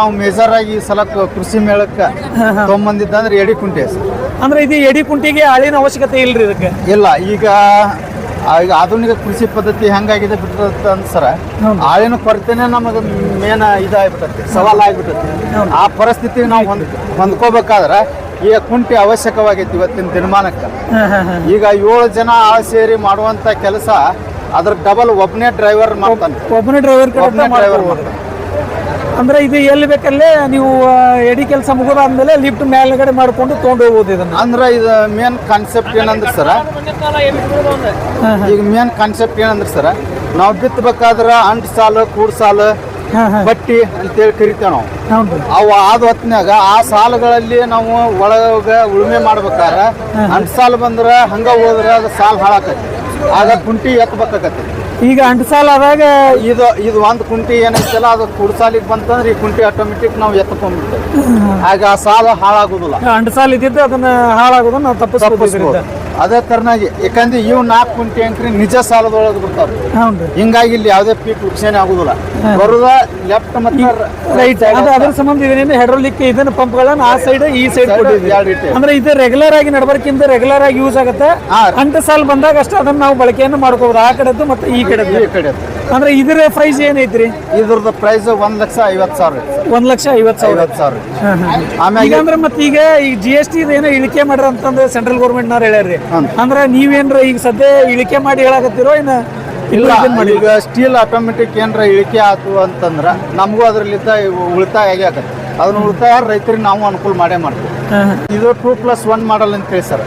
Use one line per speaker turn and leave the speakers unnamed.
ನಾವು ಮೇಜರ್ ಆಗಿ ಈ ಸಲ ಕೃಷಿ ಮೇಳಕ್ಕೆ ತೊಗೊಂಬಂದಿದ್ದಂದ್ರೆ ಎಡಿ ಕುಂಟೆ ಸರ್.
ಅಂದ್ರೆ ಇದು ಎಡಿ ಕುಂಟಿಗೆ ಆಳಿನ ಅವಶ್ಯಕತೆ ಇಲ್ರಿ ಇದಕ್ಕೆ?
ಇಲ್ಲ ಈಗ ಈಗ ಆಧುನಿಕ ಕೃಷಿ ಪದ್ಧತಿ ಹೆಂಗಾಗಿದೆ ಬಿಟ್ಟಿರುತ್ತೆ ಅಂತ ಸರ. ಆಳಿನ ಕೊರತೆನೆ ನಮಗೆ ಮೇನ್ ಇದಾಗ್ಬಿಟ್ಟೈತಿ ಸವಾಲ್ ಆಗ್ಬಿಟ್ಟೈತಿ ಆ ಪರಿಸ್ಥಿತಿ ನಾವು ಹೊಂದ್ ಹೊಂದ್ಕೋಬೇಕಾದ್ರೆ ಈಗ ಕುಂಟೆ ಅವಶ್ಯಕವಾಗೈತಿ ಇವತ್ತಿನ ದಿನಮಾನಕ್ಕೆ. ಈಗ ಏಳು ಜನ ಆಳ ಸೇರಿ ಮಾಡುವಂತ ಕೆಲಸ ಅದ್ರ ಡಬಲ್ ಒಬ್ಬನೇ ಡ್ರೈವರ್ ಮಾಡ್ತಾನೆ.
ಒಬ್ಬನೇ ಡ್ರೈವರ್
ಡ್ರೈವರ್ ಮಾಡ್ತಾನೆ.
ಅಂದ್ರೆ ಇದು ಎಲ್ಲಿ ಬೇಕಲ್ಲೇ ನೀವು ಎಡಿ ಕೆಲಸ ಮುಗಿದಾದ್ಮೇಲೆ ಲಿಫ್ಟ್ ಮೇಲ್ಗಡೆ ಮಾಡ್ಕೊಂಡು ತೊಗೊಂಡು ಹೋಗ್ಬೋದು ಇದನ್ನ.
ಅಂದ್ರೆ ಇದು ಮೇನ್ ಕಾನ್ಸೆಪ್ಟ್ ಏನಂದ್ರೆ ಸರ ಈಗ ಮೇನ್ ಕಾನ್ಸೆಪ್ಟ್ ಏನಂದ್ರೆ ಸರ ನಾವು ಬಿತ್ತಬೇಕಾದ್ರೆ ಅಂಟ್ ಸಾಲು ಕೂಡ ಸಾಲು. ಬಟ್ಟಿ ಅಂತೇಳಿ ಕರಿತೇವೆ ನಾವು.
ಅವ
ಅವು ಆದ ಹೊತ್ತಿನಾಗ ಆ ಸಾಲುಗಳಲ್ಲಿ ನಾವು ಒಳಗ ಉಳುಮೆ ಮಾಡ್ಬೇಕಾದ್ರೆ ಅಂಟ್ ಸಾಲು ಬಂದ್ರೆ ಹಂಗ ಹೋದ್ರೆ ಅದು ಸಾಲ್ ಹಾಳಾಕತಿ ಆಗ ಕುಂಟಿ ಎತ್ತಬೇಕಾಕತಿ
ಈಗ ಅಂಟು ಸಾಲ ಆದಾಗ
ಇದು ಇದು ಒಂದು ಕುಂಟಿ ಏನೈತಲ್ಲ ಅದು ಕುಡ್ಸಾಲಿಗೆ ಬಂತಂದ್ರೆ ಈ ಕುಂಟಿ ಆಟೋಮೆಟಿಕ್ ನಾವು ಎತ್ಕೊಂಡ್ಬಿಡ್ತೇವೆ. ಆಗ ಆ ಸಾಲ ಹಾಳಾಗುದಿಲ್ಲ.
ಅಂಟು ಸಾಲ ಇದ್ದಿದ್ದು ಅದನ್ನ ಹಾಳಾಗೋದನ್ನ ನಾವು ತಪ್ಪಿಸ್ಬೋದು
ಅದೇ ತರನಾಗಿ ಯಾಕಂದ್ರೆ ಇವು ನಾಲ್ಕು ಕುಂಟಿ ಅಂಕ್ರಿ ನಿಜ ಸಾಲದೊಳಗೆ ಬಿಡ್ತಾವ್ರಿ.
ಹೌದು
ಹಿಂಗಾಗಿ ಇಲ್ಲಿ ಯಾವುದೇ ಪೀಕ್ ವೃಕ್ಷಣೆ ಆಗುದಿಲ್ಲ. ಬರುದ ಲೆಫ್ಟ್ ಮತ್ತೆ
ರೈಟ್ ಅದು ಅದ್ರ ಸಂಬಂಧ ಇದೇನೇನು ಹೆಡ್ರೋಲಿಕ್ ಇದನ್ನ ಪಂಪ್ಗಳನ್ನ ಆ ಸೈಡ್ ಈ ಸೈಡ್ ಕೊಟ್ಟಿದ್ವಿ ಅಂದ್ರೆ ಇದು ರೆಗ್ಯುಲರ್ ಆಗಿ ನಡಬರ್ಕಿಂತ ರೆಗ್ಯುಲರ್ ಆಗಿ ಯೂಸ್ ಆಗುತ್ತೆ.
ಅಂತ
ಅಂಟು ಸಾಲ ಬಂದಾಗ ಅಷ್ಟೇ ಅದನ್ನ ನಾವು ಬಳಕೆಯನ್ನು ಮಾಡ್ಕೋಬಹುದು ಆ ಕಡೆದ್ದು ಮತ್ತೆ ಈ ಕಡೆದ್ದು.
ಈ ಕಡೆ
ಅಂದ್ರೆ ಇದರ ಪ್ರೈಸ್ ಏನೈತ್ರಿ?
ಇದ್ರದ್ದು ಪ್ರೈಸ್ ಒಂದ್ ಲಕ್ಷ ಐವತ್ತು ಸಾವಿರ
ಒಂದ್ ಲಕ್ಷ ಐವತ್ತು ಸಾವಿರ.
ಐವತ್ತು ಸಾವಿರ. ಆಮೇಲೆ
ಅಂದ್ರೆ ಮತ್ತೆ ಈಗ ಈ ಜಿ ಎಸ್ ಟಿ ಏನೋ ಇಳಿಕೆ ಮಾಡ್ರ ಅಂತಂದ್ರೆ ಸೆಂಟ್ರಲ್ ಗೌರ್ಮೆಂಟ್ ನವ್ರು ಹೇಳ್ಯಾರ್ರಿ. ಅಂದ್ರೆ ನೀವೇನ್ರ ಈಗ ಸದ್ಯ ಇಳಿಕೆ ಮಾಡಿ ಹೇಳಕತ್ತಿರೋ ಏನು
ಇಲ್ಲ ಈಗ ಸ್ಟೀಲ್ ಆಟೋಮೆಟಿಕ್ ಏನರ ಇಳಿಕೆ ಆತು ಅಂತಂದ್ರೆ ನಮಗೂ ಅದ್ರಲ್ಲಿದ್ದ ಉಳಿತಾಯ ಆಗಿ ಆಗತ್ತೆ ಅದನ್ನ ಉಳಿತಾಯ ರೈತರಿಗೆ ನಾವು ಅನುಕೂಲ ಮಾಡೇ ಮಾಡ್ತೀವಿ. ಇದು ಟೂ ಪ್ಲಸ್ ಒನ್ ಮಾಡಲ್ ಅಂತ ಹೇಳಿ ಸರ್.